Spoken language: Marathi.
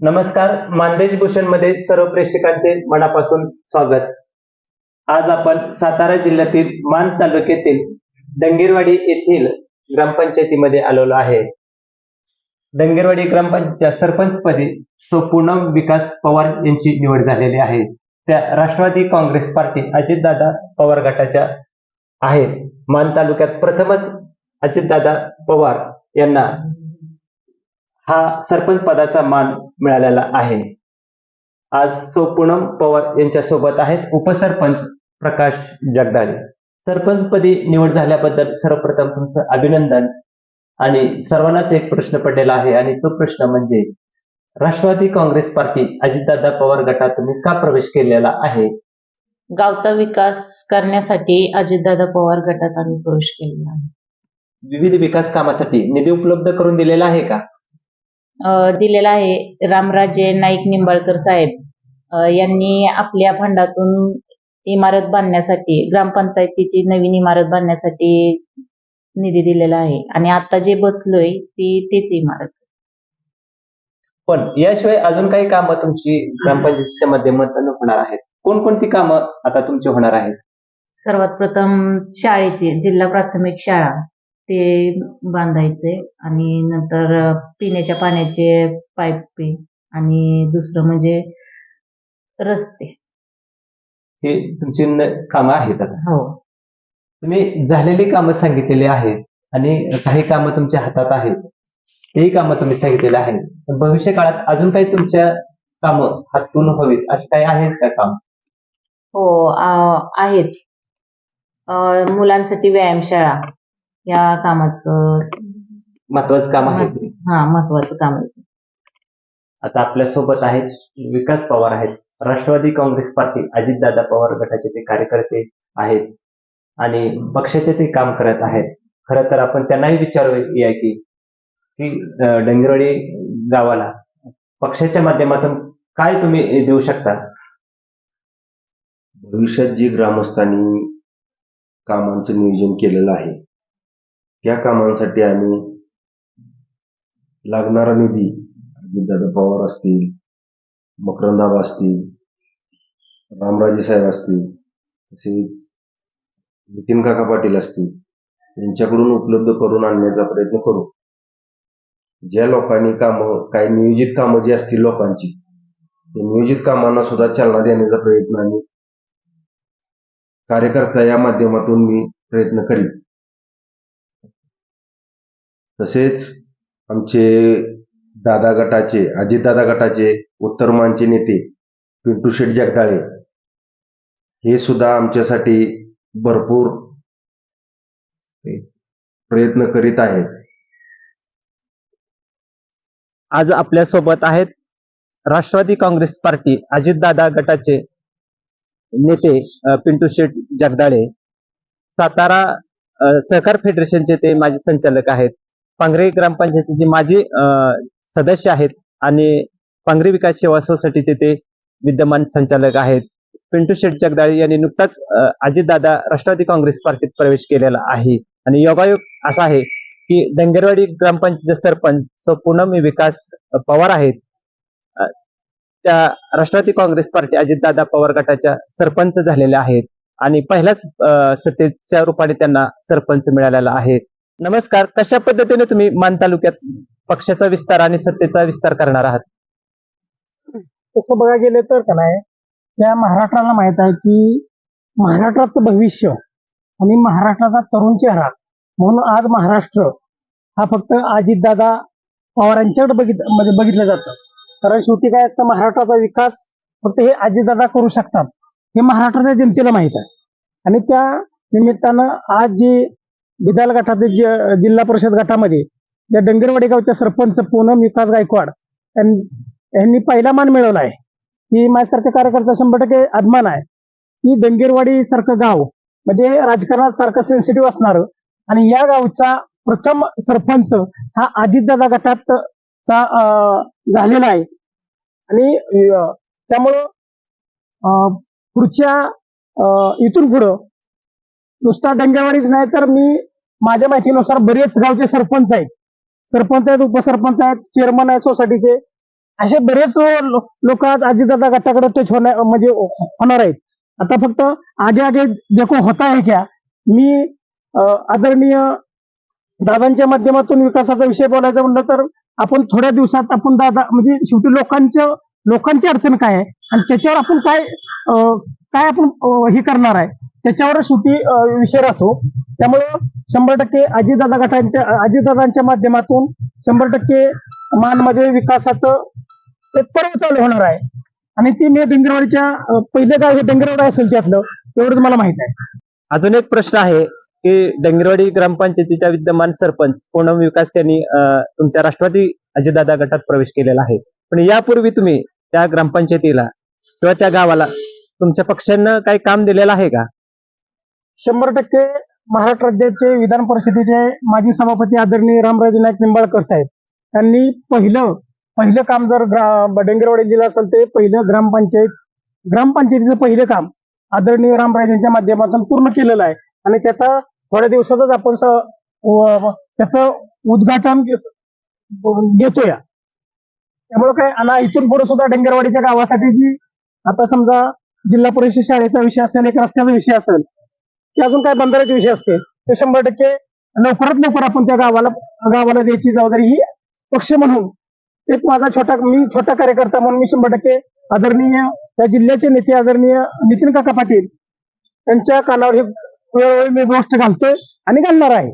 नमस्कार मानदेश भूषणमध्ये सर्व प्रेक्षकांचे मनापासून स्वागत. आज आपण सातारा जिल्ह्यातील मान तालुक्यातील डंगेरवाडी येथील ग्रामपंचायतीमध्ये आलेलो आहे. डंगेरवाडी ग्रामपंचायतच्या सरपंचपदी तो पूनम विकास पवार यांची निवड झालेली आहे. त्या राष्ट्रवादी काँग्रेस पार्टी अजितदादा पवार गटाच्या आहेत. मान तालुक्यात प्रथमच अजितदादा पवार यांना हा सरपंच पदाचा मान मिळालेला आहे. आज सो पूनम पवार यांच्या सोबत आहेत उपसरपंच प्रकाश जगदाळे. सरपंचपदी निवड झाल्याबद्दल सर्वप्रथम तुमचं अभिनंदन. आणि सर्वांनाच एक प्रश्न पडलेला आहे आणि तो प्रश्न म्हणजे राष्ट्रवादी काँग्रेस पार्टी अजितदादा पवार गटात तुम्ही का प्रवेश केलेला आहे? गावचा विकास करण्यासाठी अजितदादा पवार गटात आम्ही प्रवेश केलेला आहे. विविध विकास कामासाठी निधी उपलब्ध करून दिलेला आहे का? दिलेला आहे रामराजे नाईक निंबाळकर साहेब. यांनी आपल्या फंडातून इमारत बांधण्यासाठी ग्रामपंचायतीची नवीन इमारत बांधण्यासाठी निधी दिलेला आहे. आणि आता जे बसलोय ती तीच इमारत. पण याशिवाय अजून काही कामं तुमची ग्रामपंचायतीच्या माध्यमातून होणार आहेत. कोणकोणती कामं आता तुमची होणार आहेत? सर्वात प्रथम शाळेचे जिल्हा प्राथमिक शाळा. ते बांधायचे आणि नंतर पिण्याच्या पाण्याचे पाईप आणि दुसरं म्हणजे रस्ते. हे तुमची कामं आहेत आता? हो. तुम्ही झालेली कामं सांगितलेली आहेत आणि काही कामं तुमच्या हातात आहेत. तेही कामं तुम्ही सांगितलेली आहेत. पण भविष्य काळात अजून काही तुमच्या कामं हातून हवीत असं काही आहेत का काम? हो आ, आहेत. अ, मुलांसाठी व्यायामशाळा. या कामाचं महत्वाचं काम आहे ते. हा महत्वाचं काम आहे आता आपल्यासोबत आहेत विकास पवार आहेत. राष्ट्रवादी काँग्रेस पार्टी अजितदादा पवार गटाचे ते कार्यकर्ते आहेत. आणि पक्षाचे ते काम करत आहेत. खरं तर आपण त्यांनाही विचारूया की की अं, डंगरवाडी गावाला पक्षाच्या माध्यमातून काय तुम्ही देऊ शकता? भविष्यात जी ग्रामस्थांनी कामांचं नियोजन केलेलं आहे त्या कामांसाठी आम्ही लागणारा निधी अजितदादा पवार असतील मकरंदाब असतील रामराजे साहेब असतील तसेच नितीन काका पाटील असतील यांच्याकडून उपलब्ध करून आणण्याचा प्रयत्न करू. ज्या लोकांनी कामं काही नियोजित कामं जी असतील लोकांची ते नियोजित कामांना सुद्धा चालना देण्याचा प्रयत्न आम्ही कार्यकर्ता या माध्यमातून मी प्रयत्न करीन. तसेच आमचे दादा गटाचे अजितदादा गटाचे उत्तरमानचे नेते पिंटू शेठ जगदाळे हे सुद्धा आमच्यासाठी भरपूर प्रयत्न करीत आहेत. आज आपल्यासोबत आहेत राष्ट्रवादी काँग्रेस पार्टी अजितदादा गटाचे नेते पिंटू शेठ जगदाळे. सातारा सहकार फेडरेशनचे ते माजी संचालक आहेत. पांगरे ग्रामपंचायतीचे माजी सदस्य आहेत आणि पांगरे विकास सेवा सोसायटीचे ते विद्यमान संचालक आहेत. पिंटू शेठ जगदाळे यांनी नुकताच अजितदादा राष्ट्रवादी काँग्रेस पार्टीत प्रवेश केलेला आहे. आणि योगायोग असा आहे की डंगरवाडी ग्रामपंचायतीचे सरपंच सो पूनम विकास पवार आहेत. त्या राष्ट्रवादी काँग्रेस पार्टी अजितदादा पवार गटाच्या सरपंच झालेल्या आहेत. आणि पहिल्याच सत्तेच्या रूपाने त्यांना सरपंच मिळालेला आहे. नमस्कार. कशा पद्धतीने तुम्ही मान तालुक्यात पक्षाचा विस्तार आणि सत्तेचा विस्तार करणार आहात? तसं बघायला गेलं तर का नाही त्या महाराष्ट्राला माहीत आहे की महाराष्ट्राचं भविष्य आणि महाराष्ट्राचा तरुण चेहरा म्हणून आज महाराष्ट्र हा फक्त अजितदादा पवारांच्याकडे बघित म्हणजे बघितलं जातं. कारण शेवटी काय असतं महाराष्ट्राचा विकास फक्त हे अजितदादा करू शकतात हे महाराष्ट्राच्या जनतेला माहीत आहे. आणि त्या निमित्तानं आज जी बिदाल गटातील जिल्हा परिषद गटामध्ये या डंगरवाडी गावच्या सरपंच पूनम विकास गायकवाड यांनी पहिला मान मिळवला आहे. की माझ्यासारख्या कार्यकर्ता शंभर टक्के अभिमान आहे. की डंगेरवाडी सारखं गाव म्हणजे राजकारणात सारखं सेन्सिटिव्ह असणार आणि या गावचा प्रथम सरपंच हा अजितदादा गटात चा अं, झालेला आहे. आणि त्यामुळं अं, पुढच्या अं, इथून पुढं नुसता डंगेवाडीच नाही तर मी माझ्या माहितीनुसार बरेच गावचे सरपंच आहेत. सरपंच आहेत उपसरपंच आहेत चेअरमन आहेत सोसायटीचे असे बरेच लोक आज आजीदादा गटाकडे टच होणार म्हणजे होणार आहेत. आता फक्त आगे आगे देखो होता है क्या? मी आदरणीय दादांच्या माध्यमातून विकासाचा विषय बोलायचा म्हणलं तर आपण थोड्या दिवसात आपण दादा म्हणजे शेवटी लोकांचं लोकांची अडचण काय आहे? आणि त्याच्यावर आपण काय काय आपण हे करणार आहे? त्याच्यावर शेवटी विषय राहतो. त्यामुळं शंभर टक्के अजितदादा गटांच्या अजितदादांच्या माध्यमातून शंभर टक्के मानमध्ये विकासाचं एक पर्व चालू होणार आहे. आणि ती मी डोंगरवाडीच्या पहिलं गाव हे डोंगरवाडी असेल त्यातलं एवढंच मला माहीत आहे. अजून एक प्रश्न आहे की डंगरवाडी ग्रामपंचायतीच्या विद्यमान सरपंच पूनम विकास यांनी तुमच्या राष्ट्रवादी अजितदादा गटात प्रवेश केलेला आहे. पण यापूर्वी तुम्ही त्या ग्रामपंचायतीला किंवा त्या गावाला तुमच्या पक्षानं काही काम दिलेलं आहे का? शंभर टक्के महाराष्ट्र राज्याचे विधान परिषदेचे माजी सभापती आदरणीय रामराजे नाईक निंबाळकर साहेब. त्यांनी पहिलं पहिलं काम जर डेंगरवाडी डोंगरवाडी जिल्हा असेल ते पहिलं ग्रामपंचायत ग्रामपंचायतीचं पहिलं काम आदरणीय रामराजेंच्या माध्यमातून पूर्ण केलेलं आहे. आणि त्याचा थोड्या दिवसातच आपण त्याचं उद्घाटन घेतो या त्यामुळे काय आणि इथून पुढे सुद्धा डेंगरवाडीच्या गावासाठी जी आता समजा जिल्हा परिषद शाळेचा विषय असेल एक रस्त्याचा विषय असेल की अजून काय बंदराचे विषय असते ते शंभर टक्के लवकरात लवकर आपण त्या गावाला गावाला द्यायची जबाबदारी ही पक्ष म्हणून. एक माझा छोटा मी छोटा कार्यकर्ता म्हणून मी शंभर टक्के आदरणीय त्या जिल्ह्याचे नेते आदरणीय नितीन काका पाटील यांच्या कानावर हे वेळोवेळी मी गोष्ट घालतोय आणि घालणार आहे.